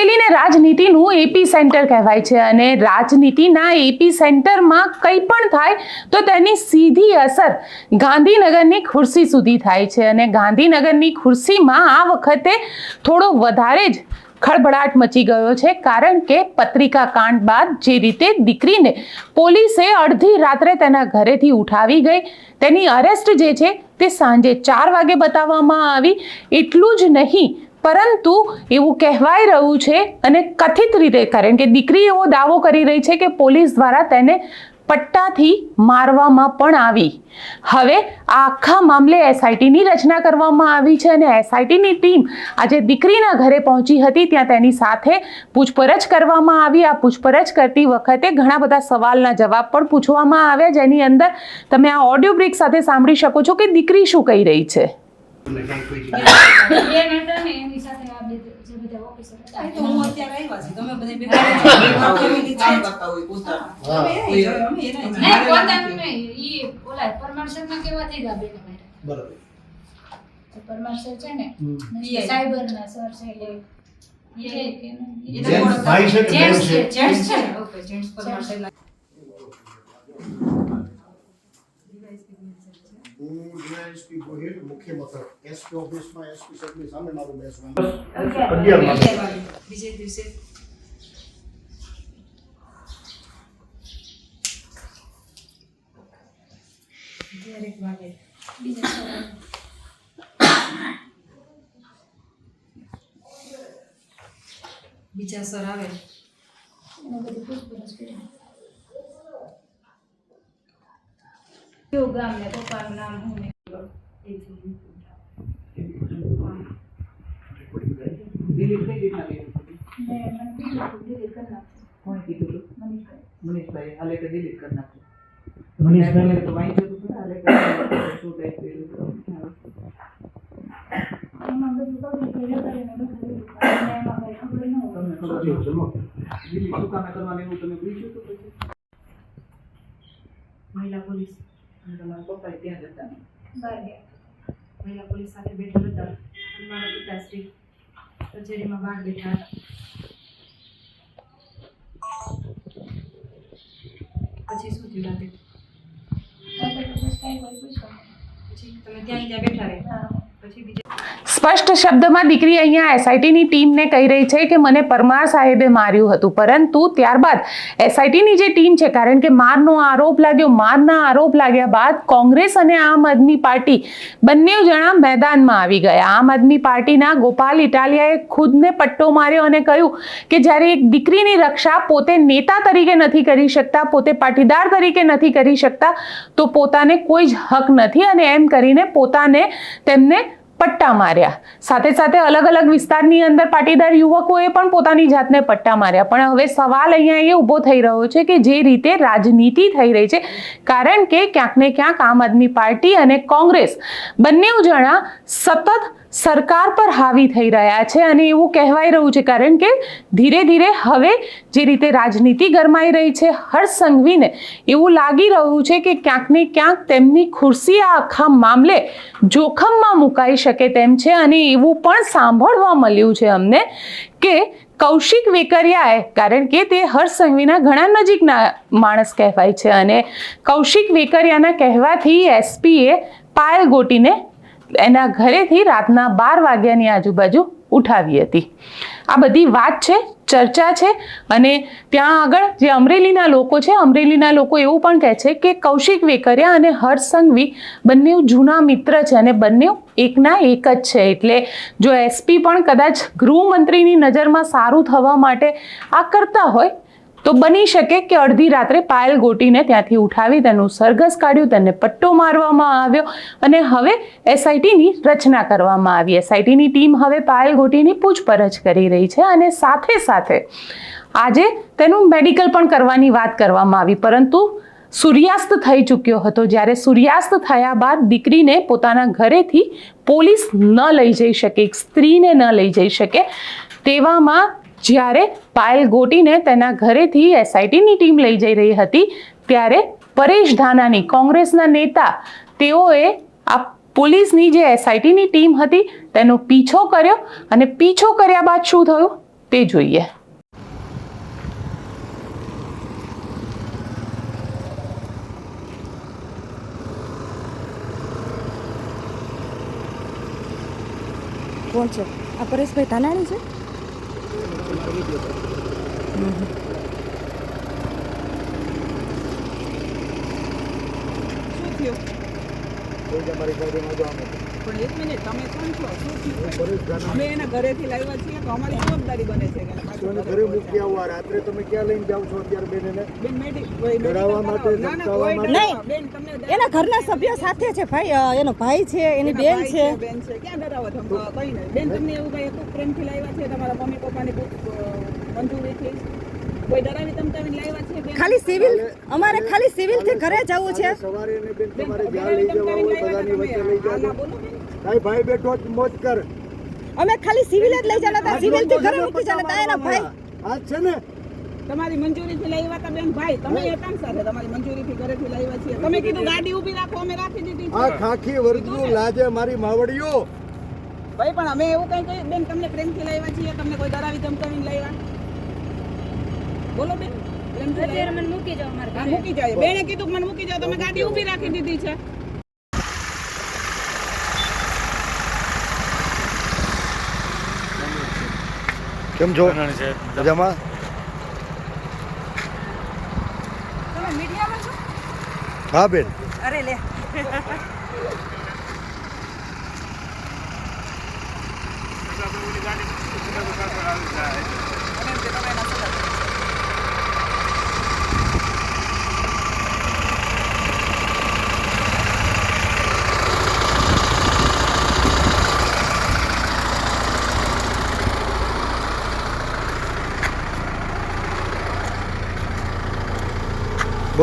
અમરેલીને રાજનીતિનું AP centre કહેવાય છે અને રાજનીતિના એપી સેન્ટરમાં કંઈ પણ થાય તો તેની સીધી અસર ગાંધીનગરની ખુરશી સુધી થાય છે અને ગાંધીનગરની ખુરશીમાં આ વખતે થોડો વધારે જ ખળભળાટ મચી ગયો છે કારણ કે પત્રિકા કાંડ બાદ જે રીતે દીકરીને પોલીસે અડધી રાત્રે તેના ઘરેથી ઉઠાવી ગઈ, તેની અરેસ્ટ જે છે તે સાંજે ચાર વાગે બતાવવામાં આવી. એટલું જ નહીં પરંતુ એવું કહેવાય રહ્યું છે અને કથિત રીતે કારણ કે દીકરી એવો દાવો કરી રહી છે કે પોલીસ દ્વારા તેને પટ્ટાથી મારવામાં પણ આવી. હવે આ આખા મામલે એસઆઈટીની રચના કરવામાં આવી છે અને એસઆઈટીની ટીમ આજે દીકરીના ઘરે પહોંચી હતી, ત્યાં તેની સાથે પૂછપરછ કરવામાં આવી. આ પૂછપરછ કરતી વખતે ઘણા બધા સવાલના જવાબ પણ પૂછવામાં આવ્યા, જેની અંદર તમે આ ઓડિયો બ્રેક સાથે સાંભળી શકો છો કે દીકરી શું કહી રહી છે. કોઈ નતા ને એની સાથે આ બે જે બધા ઓફિસર હતા તો હું અત્યારે આવ્યા છે તમે બધા ભેગા ફેમિલી છે જ. હા, તમે એ જોયો, અમે એના જ. નહીં પોતાનું નહીં ઈ ઓલા પરમાર સરના કેવાથી જ આ બેને માર્યા. બરાબર તો છે ને સાયબર ના સાયબરના સર છે એટલે જેન્ટ્સ છે જેન્ટ્સ છે? ઓકે, જેન્ટ્સ પરમાર સાહેબના. હું ડીવાયએસપી ગોહિલ મુખ્ય મથક એસપી ઓફિસમાં એસપી સાહેબની સામે મારું બેસવાનું અગિયાર. અગિયાર વાગે. અગિયાર વાગે. બીજે દિવસે અગિયાર એક વાગે બીજા સર બીજા સર આવે એને બધી પૂછપરછ કરી કયું ગામ ને પપ્પાનું નામ શું ને મેં મને કીધું હતું, delete કરી નાખજો. કોણે કીધું હતું? મનીષભાઈ. મનીષભાઈ હાલે કે delete કરી નાખજો. મનીષભાઈને મેં તો વાંચ્યું હતું ખરા, હાલે કે શું type કર્યું હતું. એમાં બધું public video કરીને બધું delete કરી. અને એમાં કઈ ખબર ન હોય. તમને ખબર સાચી વાત છે, લો. delete શું કામે કરવાનું એવું તમે પૂછ્યું હતું પછી? મહિલા પોલીસ અને તમારા પપ્પા ત્યાં જ હતા? બહાર ગયા. મહિલા પોલીસ સાથે બેઠા હતા. અને મારા પિતાશ્રી કચેરીમાં બહાર બેઠા હતા. પછી શું થયું રાતે? પછી તમે ત્યાં ત્યાં બેઠા રહ્યા? પછી બીજા સ્પષ્ટ શબ્દમાં દીકરી અહીંયા એસઆઈટીની ટીમને કહી રહી છે કે મને પરમાર સાહેબે માર્યું હતું. પરંતુ ત્યારબાદ એસઆઈટીની જે ટીમ છે, કારણ કે મારનો આરોપ લાગ્યો, મારના આરોપ લાગ્યા બાદ કોંગ્રેસ અને આમ આદમી પાર્ટી બંને જણા મેદાનમાં આવી ગયા. આમ આદમી પાર્ટીના ગોપાલ ઇટાલિયાએ ખુદને પટ્ટો માર્યો અને કહ્યું કે જ્યારે એક દીકરીની રક્ષા પોતે નેતા તરીકે નથી કરી શકતા, પોતે પાટીદાર તરીકે નથી કરી શકતા, તો પોતાને કોઈ જ હક નથી. અને એમ કરીને પોતાને તેમને પટ્ટા માર્યા. સાથે સાથે અલગ અલગ વિસ્તારની અંદર પાટીદાર યુવકોએ પણ પોતાની જાતને પટ્ટા માર્યા. પણ હવે સવાલ અહીંયા એ ઊભો થઈ રહ્યો છે કે જે રીતે રાજનીતિ થઈ રહી છે, કારણ કે ક્યાંક ને ક્યાંક આમ આદમી પાર્ટી અને કોંગ્રેસ બંને જણા સતત સરકાર પર હાવી થઈ રહ્યા છે અને એવું કહેવાય રહ્યું છે કારણ કે ધીરે ધીરે હવે જે રીતે રાજનીતિ ગરમાઈ રહી છે હર્ષ સંઘવીને એવું લાગી રહ્યું છે કે ક્યાંક ને ક્યાંક તેમની ખુરશી આ આખા મામલે જોખમમાં મુકાઈ શકે તેમ છે અને એવું પણ સાંભળવા મળ્યું છે અમને કે કૌશિક વેકરિયાએ, કારણ કે તે હર્ષ સંઘવીના ઘણા નજીકના માણસ કહેવાય છે અને કૌશિક વેકરિયાના કહેવાથી એસપીએ પાયલ ગોટીને એના ઘરેથી રાતના બાર વાગ્યાની આજુબાજુ ઉઠાવી હતી. આ બધી વાત છે, ચર્ચા છે અને ત્યાં આગળ જે અમરેલીના લોકો છે, અમરેલીના લોકો એવું પણ કહે છે કે કૌશિક વેકરિયા અને હર્ષ સંઘવી બંને જૂના મિત્ર છે અને બંને એકના એક જ છે. એટલે જો એસપી પણ કદાચ ગૃહમંત્રીની નજરમાં સારું થવા માટે આ કરતા હોય તો બની શકે કે અડધી રાત્રે પાયલ ગોટીને ત્યાંથી ઉઠાવી તેનું સરઘસ કાઢ્યું તેને પટ્ટો મારવામાં આવ્યો અને હવે એસઆઈટીની રચના કરવામાં આવી. એસઆઈટીની ટીમ હવે પાયલ ગોટીની પૂછપરછ કરી રહી છે અને સાથે સાથે આજે તેનું મેડિકલ પણ કરવાની વાત કરવામાં આવી. પરંતુ સૂર્યાસ્ત થઈ ચૂક્યો હતો. જ્યારે સૂર્યાસ્ત થયા બાદ દીકરીને પોતાના ઘરેથી પોલીસ ન લઈ જઈ શકે સ્ત્રીને ન લઈ જઈ શકે, તેવામાં જ્યારે પાયલ ગોટીને તેના ઘરેથી એસઆઈટીની ટીમ લઈ જઈ રહી હતી, ત્યારે પરેશ ધાનાની કોંગ્રેસના નેતા તેઓએ આ પોલીસની જે એસઆઈટીની ટીમ હતી, તેનો પીછો કર્યો અને પીછો કર્યા બાદ શું થયું? તે જોઈએ. કોણ છે? આ પરેશભાઈ ધાનાણી છે? Угу. શું થયું પણ એક મિનિટ તમે કોણ છો શું થયું અમે એના ઘરેથી લાવ્યા છીએ તો અમારી જવાબદારી બને છે કે એને પાછું મને ઘરે મૂકી આવવા રાત્રે તમે ક્યાં લઈને જાવ છો અત્યારે બેન એને બેન મેડી ડરાવવા માટે, કરાવો. ના, ના, ધમકાવવા માટે? ડરાવવા. બેન તમને એના ઘરના સભ્યો સાથે છે ભાઈ એનો ભાઈ છે એની બેન છે બેન છે ક્યાં ડરાવો ધમકાવો? કઈ નહીં. બેન તમને એવું કઈ પ્રેમથી લાવ્યા છે તમારા મમ્મી પપ્પાની ખૂબ અ, મંજૂરીથી કોઈ ડરાવી ધમકાવીને લાવ્યા છે બેન. ખાલી સિવિલ અમારે ખાલી સિવિલથી ઘરે જવું છે. સવારે ને બેન બેન, તમારે જ્યાં લઈ જવા હોય ધમકાવીને બધાની લાવ્યા વચ્ચે લઈ તમે. હા, ના, જાજો બોલો બેન. ભાઈ ભાઈ બેઠો જ મોજ કર. અમે ખાલી સિવિલ જ લઈ જવાના હતા. સિવિલથી ઘરે મૂકી જવાના હતા. એના ભાઈ આજ છે ને? તમારી મંજૂરીથી લાવ્યા હતા બેન ભાઈ. તમે હતા ને સાથે તમારી મંજૂરીથી ઘરેથી લાવ્યા છીએ. તમે કીધું ગાડી ઊભી રાખો અમે રાખી દીધી આ છે ખાખી વર્ગનું લાજે મારી માવડીઓ. ભાઈ પણ અમે એવું કઈ કહ્યું? બેન તમને પ્રેમથી લાવ્યા છીએ. તમને કોઈ ડરાવી ધમકાવીને લાવ્યા બોલો બેન. લાવ્યા? મને મૂકી જાઓ મારે હા મૂકી જાય બેને કીધું કે મને મૂકી જાઓ. તમે ગાડી ઊભી રાખી દીધી છે. કેમ છો? મજામાં? તમે મીડિયામાં છો? હા બેન. અરે લે. બોલ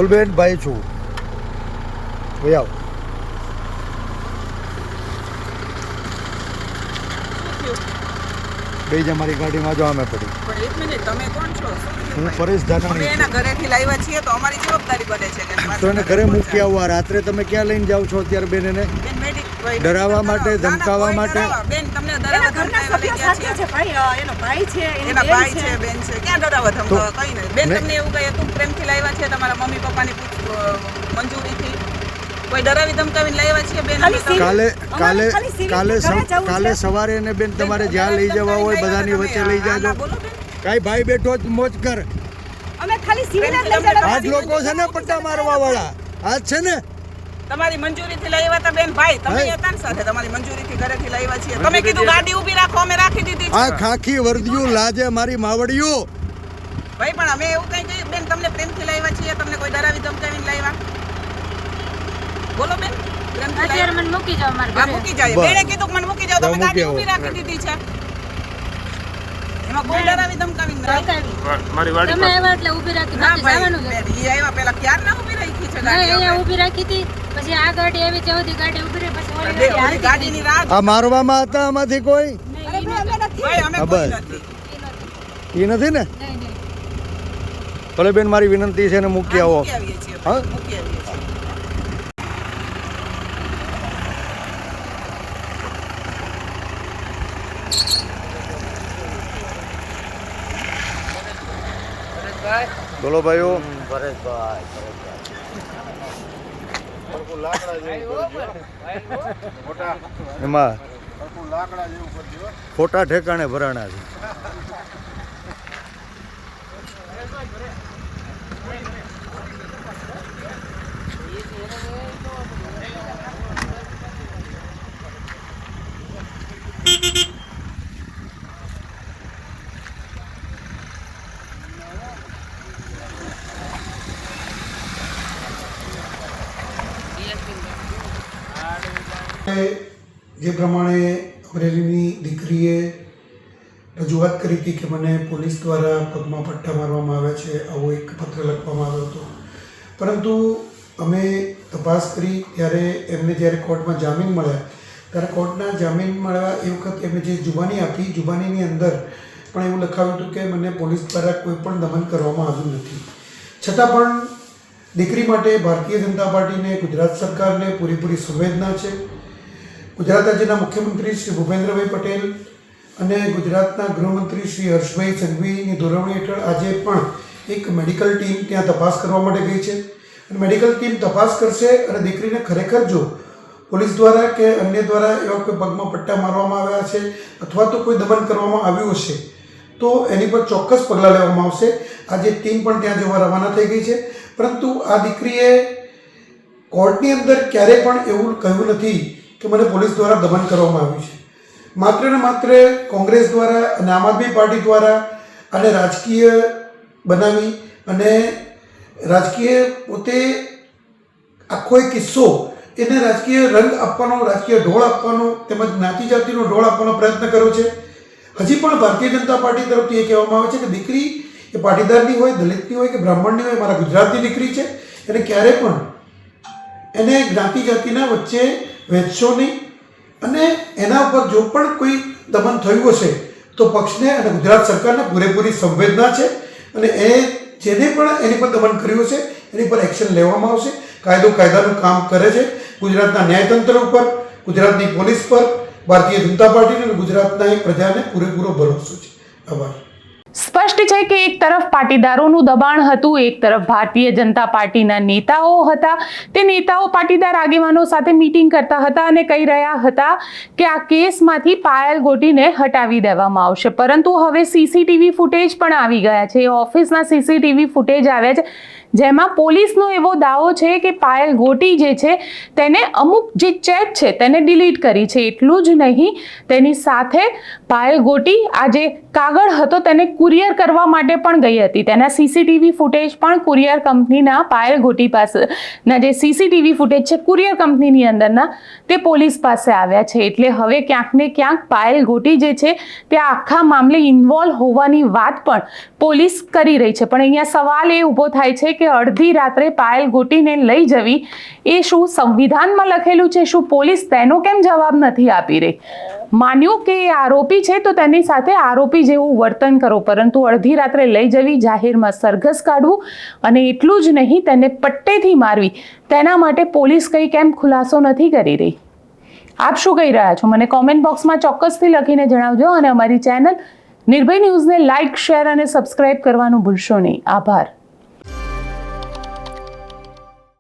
બેન ભાઈ છું. ભાઈ આવ. બે જ અમારી ગાડીમાં જો અમે પડી. પણ એક મિનિટ તમે કોણ છો? હું? પરેશ ધાનાણી એના ઘરેથી લાવ્યા છીએ તો અમારી જવાબદારી બને છે કે તો એને ઘરે મૂકી આવવા રાત્રે. તમે ક્યાં લઈને જાઓ છો અત્યારે બેન એને? ડરાવવા માટે, ધમકાવવા માટે? બેન એના ઘરના સભ્યો સાથે છે ભાઈ. એનો ભાઈ છે એના ભાઈ છે. બેન છે. ક્યાં ડરાવવા તો કઈ નહીં બેન તમને એવું કહે તું પ્રેમથી લાવ્યા છે તમારા મમ્મી પપ્પાની મંજૂરીથી? કોઈ ડરાવી ધમકાવીને લાવ્યા છે બેન? કાલે કાલે કાલે કાલે સવારે એને બેન તમારે જ્યાં લઈ જવા હોય બધાની વચ્ચે લઈ જાજો. કાંઈ ભાઈ બેઠો જ મોજ કર. અમે ખાલી સિવિલ જ લઈ પ્રેમથી આજ લોકો છે ને પટ્ટા મારવા વાળા આજ છે ને તમારી મંજૂરીથી લાવ્યા હતા બેન ભાઈ. તમે હતા ને સાથે તમારી મંજૂરીથી ઘરેથી લાવ્યા છીએ. તમે કીધું ગાડી ઊભી રાખો અમે રાખી દીધી આ છે ખાખી વર્દીઓ લાજે મારી માવડીઓ. ભાઈ પણ અમે એવું કઈ કહ્યું બેન તમને પ્રેમથી લાવ્યા છીએ. તમને કોઈ ડરાવી ધમકાવીને લાવ્યા બોલો બેન પ્રેમથી લાવ્યા? મને મૂકી જાઓ મારે મૂકી જાય બેણે કીધું કે મને મૂકી જાઓ. જાઓ, તમે ગાડી ઊભી રાખી દીધી છે. એમાં કોઈ ડરાવી ધમકાવીને નહીં. ધમકાવી. તમે આવ્યા એટલે ઊભી રાખી ના બાકી જવાનું જ ભાઈ હતું. આવ્યા પેલા ક્યાર ના ઊભી રાખી છે ગાડી અહીંયા ઊભી રાખી હતી પછી આ ગાડી આવી ચૌથી ગાડી ઊભી રહી પછી ઓલી ગાડી ગાડીની રાહ આ મારવામાં હતા આમાંથી કોઈ? નહીં, અરે ઈ ભાઈ અમે નથી. ભાઈ અમે હા, કોઈ નથી. એ નથી. ને. ભલે બેન મારી વિનંતી છે ને મૂકી આવો. હા? મૂકી આવીએ છીએ. બોલો ભાઈઓ. એમાં ખોટા ઠેકાણે ભરાણા છે. જે પ્રમાણે અમરેલીની દીકરીએ રજૂઆત કરી હતી કે મને પોલીસ દ્વારા પગમાં પટ્ટા મારવામાં આવ્યા છે, આવો એક પત્ર લખવામાં આવ્યો હતો. પરંતુ અમે તપાસ કરી ત્યારે એમને જ્યારે કોર્ટમાં જામીન મળ્યા, ત્યારે કોર્ટના જામીન મળ્યા એ વખતે એમને જે જુબાની આપી, જુબાનીની અંદર પણ એવું લખાવ્યું હતું કે મને પોલીસ દ્વારા કોઈ પણ દમન કરવામાં આવ્યું નથી. છતાં પણ દીકરી માટે ભારતીય જનતા પાર્ટીને ગુજરાત સરકારને પૂરેપૂરી સંવેદના છે. ગુજરાત રાજ્યના મુખ્યમંત્રી શ્રી ભૂપેન્દ્રભાઈ પટેલ અને ગુજરાતના ગૃહમંત્રી શ્રી હર્ષભાઈ સંઘવીની ધોરણી હેઠળ આજે પણ એક મેડિકલ ટીમ ત્યાં તપાસ કરવા માટે ગઈ છે. અને મેડિકલ ટીમ તપાસ કરશે અને દીકરીને ખરેખર જો પોલીસ દ્વારા કે અન્ય દ્વારા એવા કોઈ પગમાં પટ્ટા મારવામાં આવ્યા છે અથવા તો કોઈ દમન કરવામાં આવ્યું હશે, તો એની પર ચોક્કસ પગલાં લેવામાં આવશે. આજે ટીમ પણ ત્યાં જવા રવાના થઈ ગઈ છે. પરંતુ આ દીકરીએ કોર્ટની અંદર ક્યારેય પણ એવું કહ્યું નથી કે મને પોલીસ દ્વારા દમન કરવામાં આવ્યું છે. માત્ર ને માત્ર કોંગ્રેસ દ્વારા અને આમ આદમી પાર્ટી દ્વારા અને રાજકીય બનાવી અને રાજકીય પોતે આખો એ કિસ્સો એને રાજકીય રંગ આપવાનો, રાજકીય ઢોળ આપવાનો તેમજ જ્ઞાતિ જાતિનો ઢોળ આપવાનો પ્રયત્ન કર્યો છે. હજી પણ ભારતીય જનતા પાર્ટી તરફથી એ કહેવામાં આવે છે કે દીકરી એ પાટીદારની હોય, દલિતની હોય કે બ્રાહ્મણની હોય, મારા ગુજરાતની દીકરી છે, એને ક્યારે પણ એને જ્ઞાતિ જાતિના વચ્ચે વહેંચશો નહીં. અને એના ઉપર જો પણ કોઈ દમન થયું હશે, તો પક્ષને અને ગુજરાત સરકારને પૂરેપૂરી સંવેદના છે અને એ જેને પણ એની પર દમન કર્યું હશે, એની પર એક્શન લેવામાં આવશે. કાયદો કાયદાનું કામ કરે છે. ગુજરાતના ન્યાયતંત્ર ઉપર, ગુજરાતની પોલીસ પર, ભારતીય જનતા પાર્ટીને અને ગુજરાતના પ્રજાને પૂરેપૂરો ભરોસો છે. આભાર. સ્પષ્ટ છે કે એક તરફ પાટીદારોનું દબાણ હતું, એક તરફ ભારતીય જનતા પાર્ટીના નેતાઓ હતા. તે નેતાઓ પાટીદાર આગેવાનો સાથે મીટિંગ કરતા હતા અને કહી રહ્યા હતા કે આ કેસમાંથી પાયલ ગોટીને હટાવી દેવામાં આવશે. પરંતુ હવે સીસીટીવી ફૂટેજ પણ આવી ગયા છે. ઓફિસના સીસીટીવી ફૂટેજ આવ્યા છે. જેમાં પોલીસનો એવો દાવો છે કે પાયલ ગોટી જે છે, તેને અમુક જે ચેટ છે તેને ડિલીટ કરી છે. એટલું જ નહીં, તેની સાથે પાયલ ગોટી આ જે કાગળ હતો તેને કુરિયર કરવા માટે પણ ગઈ હતી. તેના સીસીટીવી ફૂટેજ પણ કુરિયર કંપનીના પાયલ ગોટી પાસેના જે સીસીટીવી ફૂટેજ છે કુરિયર કંપનીની અંદરના, તે પોલીસ પાસે આવ્યા છે. એટલે હવે ક્યાંક ને ક્યાંક પાયલ ગોટી જે છે, તે આખા મામલે ઇન્વોલ્વ હોવાની વાત પણ પોલીસ કરી રહી છે. પણ અહીંયા સવાલ એ ઊભો થાય છે કે અડધી રાત્રે પાયલ ગોટીને લઈ જવી, એ શું સંવિધાનમાં લખેલું છે? શું પોલીસ તેનો કેમ જવાબ નથી આપી રહી? માન્યું કે આરોપી છે તો તેની સાથે આરોપી જેવું વર્તન કરો, પરંતુ અડધી રાત્રે લઈ જવી, જાહેરમાં સરઘસ કાઢવું અને એટલું જ નહીં, તેને પટ્ટેથી મારવી, તેના માટે પોલીસ કંઈ કેમ ખુલાસો નથી કરી રહી? આપ શું કહી રહ્યા છો? મને કોમેન્ટ બોક્સમાં ચોક્કસથી લખીને જણાવજો અને અમારી ચેનલ નિર્ભય ન્યૂઝને લાઇક, શેર અને સબસ્ક્રાઇબ કરવાનું ભૂલશો નહીં. આભાર.